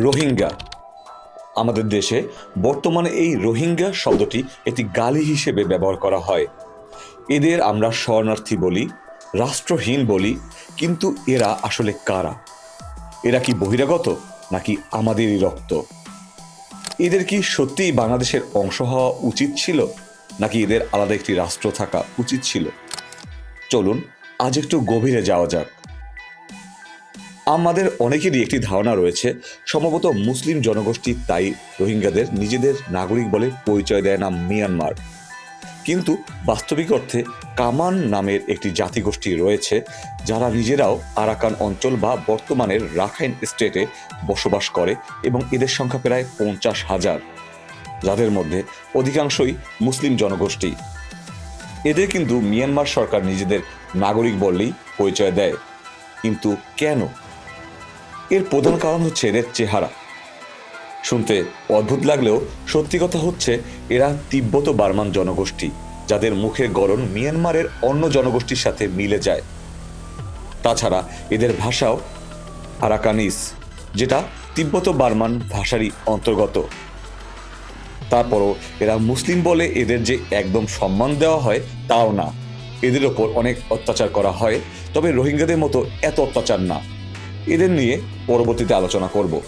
রোহিঙ্গা। আমাদের দেশে বর্তমানে এই রোহিঙ্গা শব্দটি একটি গালি হিসেবে ব্যবহার করা হয়। এদের আমরা শরণার্থী বলি, রাষ্ট্রহীন বলি, কিন্তু এরা আসলে কারা? এরা কি বহিরাগত নাকি আমাদেরই রক্ত? এদের কি সত্যিই বাংলাদেশের অংশ হওয়া উচিত ছিল নাকি এদের আলাদা একটি রাষ্ট্র থাকা উচিত ছিল? চলুন, আজ একটু গভীরে যাওয়া যাক। আমাদের অনেকেরই একটি ধারণা রয়েছে, সম্ভবত মুসলিম জনগোষ্ঠী তাই রোহিঙ্গাদের নিজেদের নাগরিক বলে পরিচয় দেয় না মিয়ানমার। কিন্তু বাস্তবিক অর্থে কামান নামের একটি জাতিগোষ্ঠী রয়েছে, যারা নিজেরাও আরাকান অঞ্চল বা বর্তমানের রাখাইন স্টেটে বসবাস করে এবং এদের সংখ্যা প্রায় পঞ্চাশ হাজার, যাদের মধ্যে অধিকাংশই মুসলিম জনগোষ্ঠী। এদের কিন্তু মিয়ানমার সরকার নিজেদের নাগরিক বললেই পরিচয় দেয়। কিন্তু কেন? এর প্রধান কারণ হচ্ছে এদের চেহারা। শুনতে অদ্ভুত লাগলেও সত্যি কথা হচ্ছে, এরা তিব্বত বার্মান জনগোষ্ঠী, যাদের মুখের গড়ন মিয়ানমারের অন্য জনগোষ্ঠীর সাথে মিলে যায়। তাছাড়া এদের ভাষাও আরাকানিস, যেটা তিব্বত বার্মান ভাষারই অন্তর্গত। তারপরও এরা মুসলিম বলে এদের যে একদম সম্মান দেওয়া হয়, তাও না। এদের ওপর অনেক অত্যাচার করা হয়, তবে রোহিঙ্গাদের মতো এত অত্যাচার না। এদের নিয়ে পরবর্তীতে আলোচনা করব।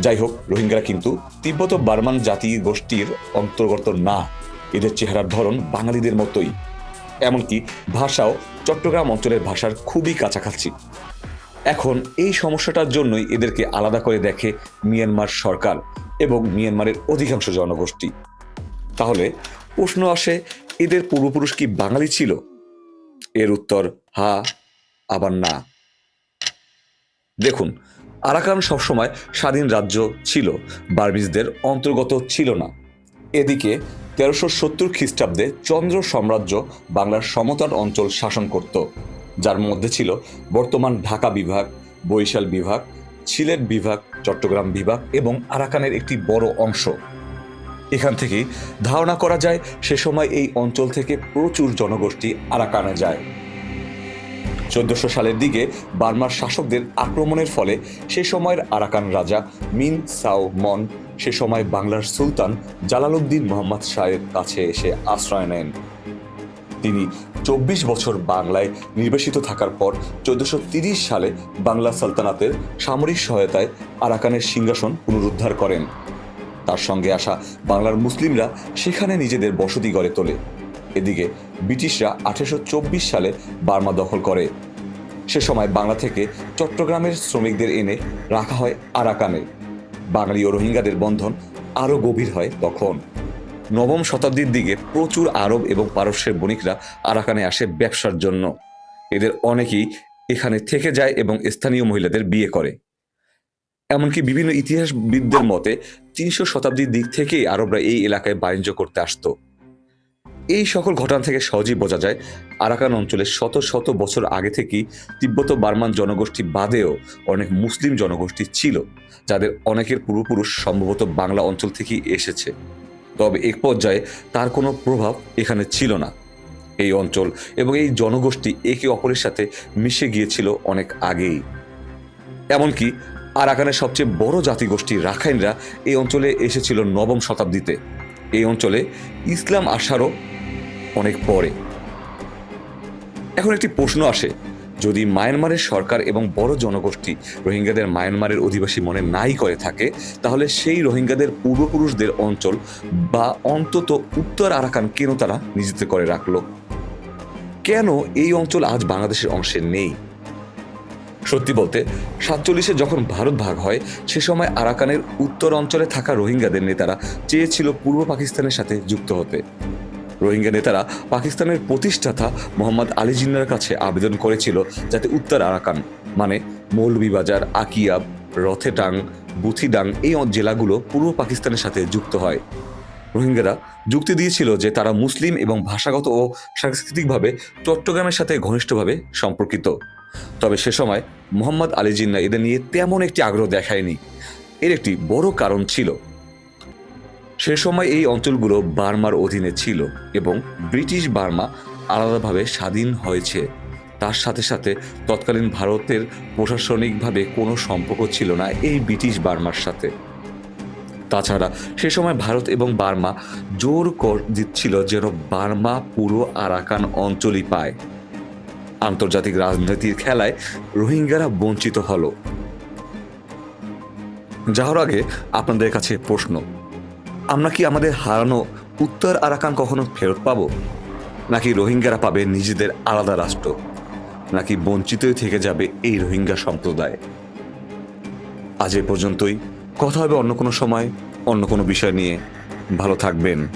যাই হোক রোহিঙ্গারা কিন্তু তিব্বত বার্মান জাতি গোষ্ঠীর অন্তর্গত না। এদের চেহারার ধরন বাঙালিদের মতোই। এমনকি ভাষাও চট্টগ্রাম অঞ্চলের ভাষার খুবই কাছাকাছি। এখন এই সমস্যাটার জন্যই এদেরকে আলাদা করে দেখে মিয়ানমার সরকার এবং মিয়ানমারের অধিকাংশ জনগোষ্ঠী। তাহলে প্রশ্ন আসে, এদের পূর্বপুরুষ কি বাঙালি ছিল? এর উত্তর, হা, আবার না। দেখুন, আরাকান সবসময় স্বাধীন রাজ্য ছিল বার্মিজদের অন্তর্গত ছিল না। এদিকে তেরোশো সত্তর খ্রিস্টাব্দে চন্দ্র সাম্রাজ্য বাংলার সমতল অঞ্চল শাসন করত, যার মধ্যে ছিল বর্তমান ঢাকা বিভাগ, বরিশাল বিভাগ, সিলেট বিভাগ, চট্টগ্রাম বিভাগ এবং আরাকানের একটি বড় অংশ। এখান থেকেই ধারণা করা যায়, সে সময় এই অঞ্চল থেকে প্রচুর জনগোষ্ঠী আরাকানে যায়। চোদ্দশো সালের দিকে বার্মার শাসকদের আক্রমণের ফলে সে সময়ের আরাকান রাজা মিন সাও মন, সে সময় বাংলার সুলতান জালালউদ্দিন মোহাম্মদ শাহের কাছে এসে আশ্রয় নেন। তিনি চব্বিশ বছর বাংলায় নির্বাসিত থাকার পর চোদ্দশো সালে বাংলা সালতানাতের সামরিক সহায়তায় আরাকানের সিংহাসন পুনরুদ্ধার করেন। তার সঙ্গে আসা বাংলার মুসলিমরা সেখানে নিজেদের বসতি গড়ে তোলে। এদিকে ব্রিটিশরা আঠেরোশো চব্বিশ সালে বার্মা দখল করে। সে সময় বাংলা থেকে চট্টগ্রামের শ্রমিকদের এনে রাখা হয় আরাকানে বাঙালি ও রোহিঙ্গাদের বন্ধন আরও গভীর হয় তখন। নবম শতাব্দীর দিকে প্রচুর আরব এবং পারস্যের বণিকরা আরাকানে আসে ব্যবসার জন্য। এদের অনেকেই এখানে থেকে যায় এবং স্থানীয় মহিলাদের বিয়ে করে। এমনকি বিভিন্ন ইতিহাসবিদদের মতে তিনশো শতাব্দীর দিক থেকেই আরবরা এই এলাকায় বাণিজ্য করতে আসতো। এই সকল ঘটনা থেকে সহজেই বোঝা যায়, আরাকান অঞ্চলে শত শত বছর আগে থেকেই তিব্বত বার্মান জনগোষ্ঠী বাদেও অনেক মুসলিম জনগোষ্ঠী ছিল, যাদের অনেকের পূর্বপুরুষ সম্ভবত বাংলা অঞ্চল থেকেই এসেছে। তবে এক পর্যায়ে তার কোনো প্রভাব এখানে ছিল না। এই অঞ্চল এবং এই জনগোষ্ঠী একে অপরের সাথে মিশে গিয়েছিল অনেক আগেই। এমনকি আরাকানের সবচেয়ে বড় জাতিগোষ্ঠী রাখাইনরা এই অঞ্চলে এসেছিল নবম শতাব্দীতে। এই অঞ্চলে ইসলাম আসারও অনেক পরে। এখন একটি প্রশ্ন আসে, যদি মায়ানমারের সরকার এবং বড় জনগোষ্ঠী রোহিঙ্গাদের মায়ানমারের অধিবাসী মনে নাই করে থাকে, তাহলে সেই রোহিঙ্গাদের পূর্বপুরুষদের অঞ্চল বা অন্তত উত্তর আরাকান কেন তারা নিজেদের করে রাখল? কেন এই অঞ্চল আজ বাংলাদেশের অংশে নেই? সত্যি বলতে, সাতচল্লিশে যখন ভারত ভাগ হয়, সে সময় আরাকানের উত্তর অঞ্চলে থাকা রোহিঙ্গাদের নেতারা চেয়েছিল পূর্ব পাকিস্তানের সাথে যুক্ত হতে। রোহিঙ্গা নেতারা পাকিস্তানের প্রতিষ্ঠাতা মোহাম্মদ আলী জিন্নার কাছে আবেদন করেছিল যাতে উত্তর আরাকান মানে মৌলভীবাজার আকিয়াব রথেটাং, বুথিডাং এই জেলাগুলো পূর্ব পাকিস্তানের সাথে যুক্ত হয়। রোহিঙ্গারা যুক্তি দিয়েছিল যে তারা মুসলিম এবং ভাষাগত ও সাংস্কৃতিকভাবে চট্টগ্রামের সাথে ঘনিষ্ঠভাবে সম্পর্কিত। তবে সে সময় মোহাম্মদ আলী জিন্না এদের নিয়ে তেমন একটি আগ্রহ দেখায়নি। এর একটি বড় কারণ ছিল। সে সময় এই অঞ্চলগুলো বার্মার অধীনে ছিল এবং ব্রিটিশ বার্মা আলাদাভাবে স্বাধীন হয়েছে। তার সাথে সাথে তৎকালীন ভারতের প্রশাসনিকভাবে কোনো সম্পর্ক ছিল না এই ব্রিটিশ বার্মার সাথে। তাছাড়া সে সময় ভারত এবং বার্মা জোর কর দিচ্ছিল যেন বার্মা পুরো আরাকান অঞ্চলই পায়। আন্তর্জাতিক রাজনীতির খেলায় রোহিঙ্গারা বঞ্চিত হল। যাওয়ার আগে আপনাদের কাছে প্রশ্ন আমরা কি আমাদের হারানো উত্তর আরাকান কখনো ফেরত পাব? নাকি রোহিঙ্গারা পাবে নিজেদের আলাদা রাষ্ট্র? নাকি বঞ্চিতই থেকে যাবে এই রোহিঙ্গা সম্প্রদায়? আজ এ পর্যন্তই। কথা হবে অন্য কোনো সময়, অন্য কোনো বিষয় নিয়ে। ভালো থাকবেন।